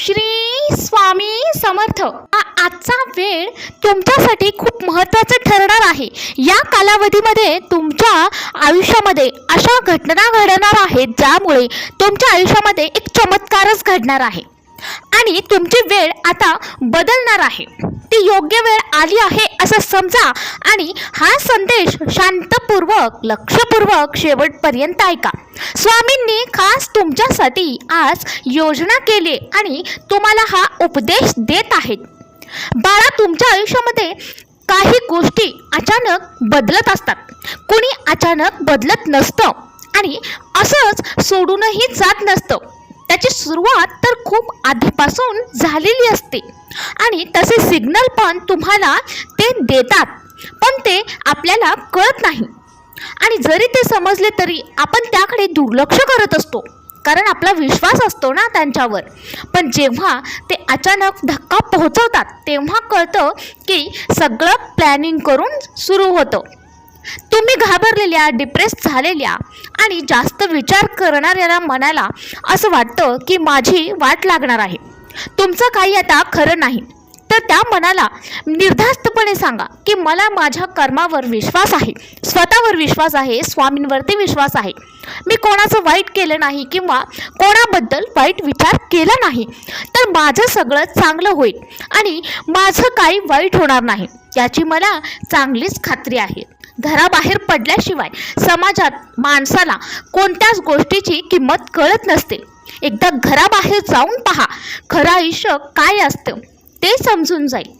श्री स्वामी समर्थ. आजचा वेळ तुमच्यासाठी खूप महत्त्वाचं ठरणार आहे. या कालावधीमध्ये तुमच्या आयुष्यामध्ये अशा घटना घडणार आहेत ज्यामुळे तुमच्या आयुष्यामध्ये एक चमत्कारच घडणार आहे. आणि तुमची वेळ आता बदलणार आहे. ती योग्य वेळ आली आहे असं समजा आणि हा संदेश शांतपूर्वक लक्षपूर्वक शेवटपर्यंत ऐका. स्वामींनी खास तुमच्यासाठी आज योजना केली आणि तुम्हाला हा उपदेश देत आहेत. बाळा तुमच्या आयुष्यामध्ये काही गोष्टी अचानक बदलत असतात. कुणी अचानक बदलत नसतं आणि असंच सोडूनही जात नसतं. त्याची सुरुवात तर खूप आधीपासून झालेली असते. आणि तसे सिग्नल पण तुम्हाला ते देतात पण ते आपल्याला कळत नाही. आणि जरी ते समजले तरी आपण त्याकडे दुर्लक्ष करत असतो कारण आपला विश्वास असतो ना त्यांच्यावर. पण जेव्हा ते अचानक धक्का पोहोचवतात तेव्हा कळतं की सगळं प्लॅनिंग करून सुरू होतं. तुम्ही घाबरलेल्या डिप्रेस झालेल्या आणि जास्त विचार करणाऱ्या मनाला असं वाटतं की माझी वाट लागणार आहे. तुमचं काही आता खरं नाही. तर त्या मनाला निर्धास्तपणे सांगा की मला माझ्या कर्मावर विश्वास आहे. स्वतःवर विश्वास आहे स्वामींवरती विश्वास आहे. मी कोणाचं वाईट केलं नाही किंवा कोणाबद्दल वाईट विचार केला नाही तर माझं सगळं चांगलं होईल आणि माझं काही वाईट होणार नाही याची मला चांगलीच खात्री आहे. घराबाहेर पडल्याशिवाय समाजात माणसाला कोणत्याच गोष्टीची किंमत कळत नसते. एकदा घराबाहेर जाऊन पहा खरं आयुष्य काय असतं? ते समजून जाईल.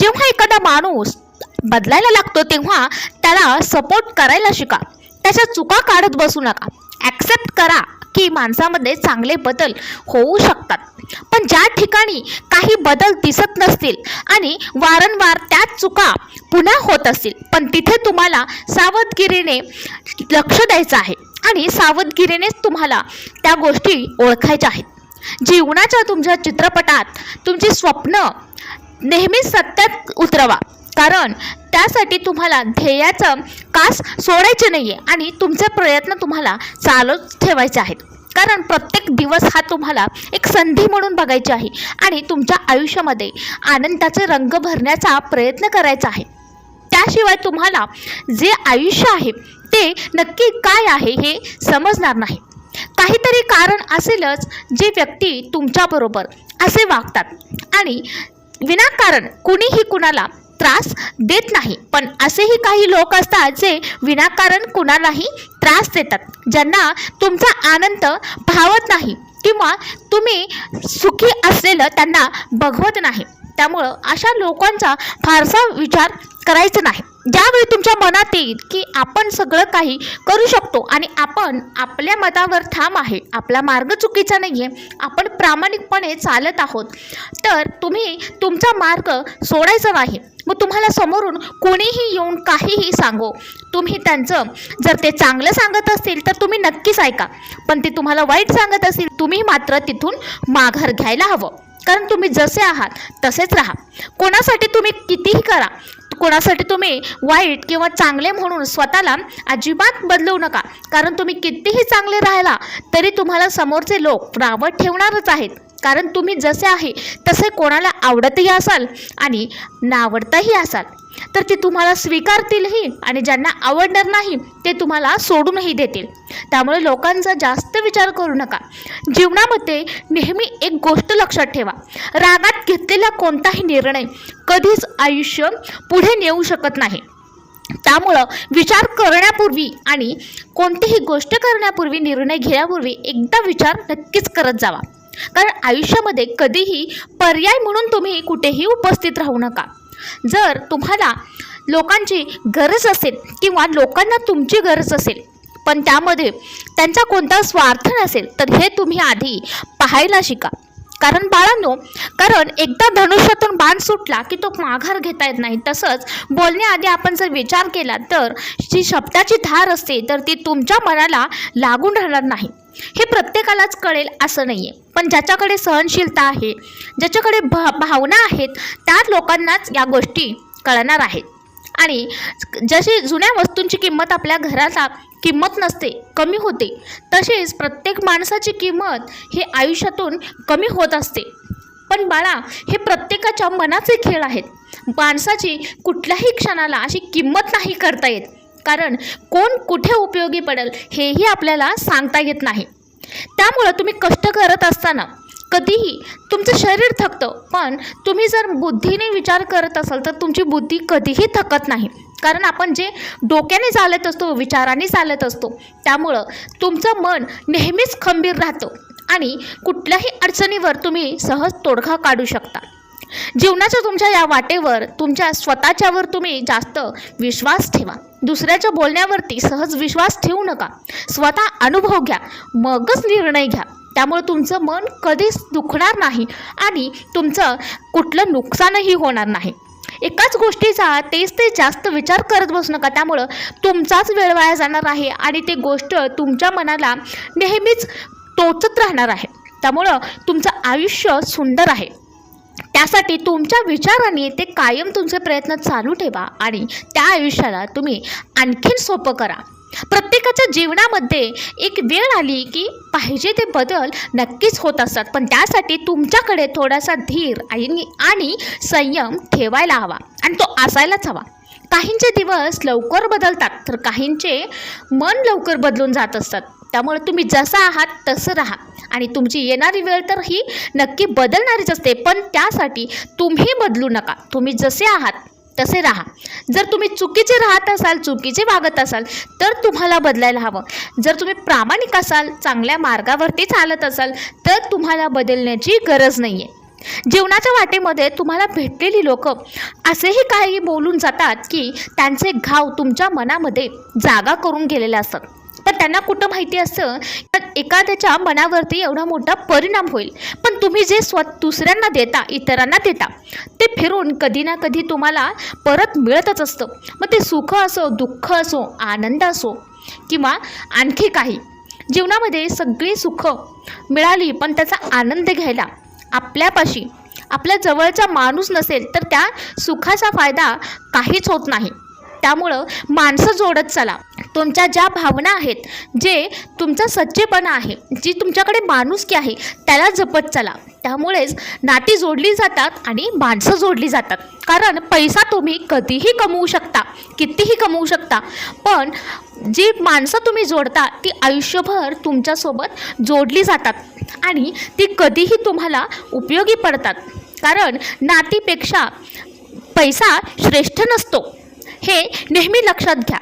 जेव्हा एखादा माणूस बदलायला लागतो तेव्हा त्याला सपोर्ट करायला शिका. त्याच्या चुका काढत बसू नका. ॲक्सेप्ट करा की माणसामध्ये चांगले बदल होऊ शकतात. पण ज्या ठिकाणी काही बदल दिसत नसतील आणि वारंवार त्याच चुका पुन्हा होत असतील पण तिथे तुम्हाला सावधगिरीने लक्ष द्यायचं आहे आणि सावधगिरीनेच तुम्हाला त्या गोष्टी ओळखायच्या आहेत. जीवनाच्या तुमच्या चित्रपटात तुमची स्वप्न नेहमी सत्यात उतरवा. कारण त्यासाठी तुम्हाला ध्येयाचं कास सोडायचे नाही आहे आणि तुमचे प्रयत्न तुम्हाला चालूच ठेवायचे आहेत. कारण प्रत्येक दिवस हा तुम्हाला एक संधी म्हणून बघायची आहे आणि तुमच्या आयुष्यामध्ये आनंदाचे रंग भरण्याचा प्रयत्न करायचा आहे. त्याशिवाय तुम्हाला जे आयुष्य आहे ते नक्की काय आहे हे समजणार नाही. काहीतरी कारण असेलच जे व्यक्ती तुमच्याबरोबर असे वागतात आणि विनाकारण कुणीही कुणाला त्रास देत नाही. पण असेही काही लोक असतात जे विनाकारण कुणालाही त्रास देतात ज्यांना तुमचा आनंद भावत नाही किंवा तुम्ही सुखी असलेलं त्यांना बघवत नाही. त्यामुळं अशा लोकांचा फारसा विचार करायचं नाही. ज्यावेळी तुमच्या मनात येईल की आपण सगळं काही करू शकतो आणि आपण आपल्या मतावर ठाम आहे आपला मार्ग चुकीचा नाही आहे आपण प्रामाणिकपणे चालत आहोत तर तुम्ही तुमचा मार्ग सोडायचा नाही. मग तुम्हाला समोरून कोणीही येऊन काहीही सांगो. तुम्ही त्यांचं जर ते चांगलं सांगत असतील तर तुम्ही नक्कीच ऐका. पण ते तुम्हाला वाईट सांगत असतील तुम्ही मात्र तिथून माघार घ्यायला हवं. कारण तुम्ही जसे आहात तसेच राहा. कोणासाठी तुम्ही कितीही करा कोणासाठी तुम्ही वाईट किंवा चांगले म्हणून स्वतःला अजिबात बदलवू नका. कारण तुम्ही कितीही चांगले राहिला तरी तुम्हाला समोरचे लोक रावत ठेवणारच आहेत. कारण तुम्ही जसे आहे तसे कोणाला आवडतही असाल आणि नावडताही असाल. तर ते तुम्हाला स्वीकारतीलही आणि ज्यांना आवडणार नाही ते तुम्हाला सोडूनही देतील. त्यामुळे लोकांचा जास्त विचार करू नका. जीवनामध्ये नेहमी एक गोष्ट लक्षात ठेवा. रागात घेतलेला कोणताही निर्णय कधीच आयुष्य पुढे नेऊ शकत नाही. त्यामुळं विचार करण्यापूर्वी आणि कोणतीही गोष्ट करण्यापूर्वी निर्णय घेण्यापूर्वी एकदा विचार नक्कीच करत जावा. कारण आयुष्यामध्ये कधीही पर्याय म्हणून तुम्ही कुठेही उपस्थित राहू नका. जर तुम्हाला लोकांची गरज असेल किंवा लोकांना तुमची गरज असेल पण त्यामध्ये त्यांचा कोणता स्वार्थ नसेल तर हे तुम्ही आधी पाहायला शिका. कारण बाळांनो कारण एकदा धनुष्यातून बाण सुटला की तो माघार घेता येत नाही. तसंच बोलण्याआधी आपण जर विचार केला तर जी शब्दाची धार असते तर ती तुमच्या मनाला लागून राहणार नाही. हे प्रत्येकालाच कळेल असं नाही आहे पण ज्याच्याकडे सहनशीलता आहे ज्याच्याकडे भा भावना आहेत त्या लोकांनाच या गोष्टी कळणार आहेत. आणि जशी जुन्या वस्तूंची किंमत आपल्या घराला किंमत नसते कमी होते तसेच प्रत्येक माणसाची किंमत ही आयुष्यातून कमी होत असते. पण बाळा हे प्रत्येकाच्या मनाचे खेळ आहेत. माणसाची कुठल्याही क्षणाला अशी किंमत नाही करता येत. कारण कोण कुठे उपयोगी पडेल हेही आपल्याला सांगता येत नाही. त्यामुळं तुम्ही कष्ट करत असताना कधीही तुमचं शरीर थकतं पण तुम्ही जर बुद्धीने विचार करत असाल तर तुमची बुद्धी कधीही थकत नाही. कारण आपण जे डोक्याने चालत असतो विचाराने चालत असतो त्यामुळं तुमचं मन नेहमीच खंबीर राहतं आणि कुठल्याही अडचणीवर तुम्ही सहज तोडगा काढू शकता. जीवनाच्या तुमच्या या वाटेवर तुमच्या स्वतःच्यावर तुम्ही जास्त विश्वास ठेवा. दुसऱ्याच्या बोलण्यावरती सहज विश्वास ठेवू नका. स्वतः अनुभव घ्या मगच निर्णय घ्या. त्यामुळे तुमचं मन कधीच दुखणार नाही आणि तुमचं कुठलं नुकसानही होणार नाही. एकाच गोष्टीचा तेच ते जास्त विचार करत बसू नका. त्यामुळं तुमचाच वेळ वाया जाणार आहे आणि ते गोष्ट तुमच्या मनाला नेहमीच टोचत राहणार आहे. त्यामुळं तुमचं आयुष्य सुंदर आहे. त्यासाठी तुमच्या विचाराने ते कायम तुमचे प्रयत्न चालू ठेवा आणि त्या आयुष्याला तुम्ही आणखीन सोपं करा. प्रत्येकाच्या जीवनामध्ये एक वेळ आली की पाहिजे ते बदल नक्कीच होत असतात. पण त्यासाठी तुमच्याकडे थोडासा धीर आणि आणि संयम ठेवायला हवा आणि तो असायलाच हवा. काहींचे दिवस लवकर बदलतात तर काहींचे मन लवकर बदलून जात असतात. त्यामुळे तुम्ही जसं आहात तसं राहा. आणि तुमची येणारी वेळ तर ही नक्की बदलणारीच असते. पण त्यासाठी तुम्ही बदलू नका. तुम्ही जसे आहात तसे राहा. जर तुम्ही चुकीचे राहत असाल चुकीचे वागत असाल तर तुम्हाला बदलायला हवं. जर तुम्ही प्रामाणिक असाल चांगल्या मार्गावरती चालत असाल तर तुम्हाला बदलण्याची गरज नाही आहे जीवनाच्या वाटेमध्ये तुम्हाला भेटलेली लोक असेही काही बोलून जातात की त्यांचे घाव तुमच्या मनामध्ये जागा करून गेलेले असतात. तर त्यांना कुठं माहिती असतं? तर एखाद्याच्या मनावरती एवढा मोठा परिणाम होईल. पण तुम्ही जे स्व दुसऱ्यांना देता इतरांना देता ते फिरून कधी ना कधी तुम्हाला परत मिळतच असतं. मग ते सुख असो दुःख असो आनंद असो किंवा आणखी काही जीवनामध्ये सगळी सुख मिळाली पण त्याचा आनंद घ्यायला आपल्यापाशी आपल्या जवळचा माणूस नसेल तर त्या सुखाचा फायदा काहीच होत नाही. त्यामुळं माणसं जोडत चला. तुमच्या ज्या भावना आहेत जे तुमचा सच्चेपणा आहे जी तुमच्याकडे माणुसकी आहे त्याला जपत चला. त्यामुळेच नाती जोडली जातात आणि माणसं जोडली जातात. कारण पैसा तुम्ही कधीही कमवू शकता कितीही कमवू शकता पण जी माणसं तुम्ही जोडता ती आयुष्यभर तुमच्यासोबत जोडली जातात आणि ती कधीही तुम्हाला उपयोगी पडतात. कारण नातीपेक्षा पैसा श्रेष्ठ नसतो. हे नेहमी लक्षात घ्या.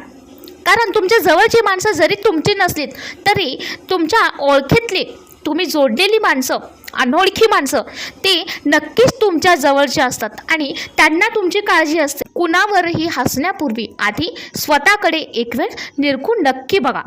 कारण तुमच्या जवळची माणसं जरी तुमची नसलीत तरी तुमच्या ओळखीतली तुम्ही जोडलेली माणसं अनोळखी माणसं ते नक्कीच तुमच्या जवळचे असतात. आणि त्यांना तुमची काळजी असते. कुणावरही हसण्यापूर्वी आधी स्वतःकडे एक वेळ निरखून नक्की बघा.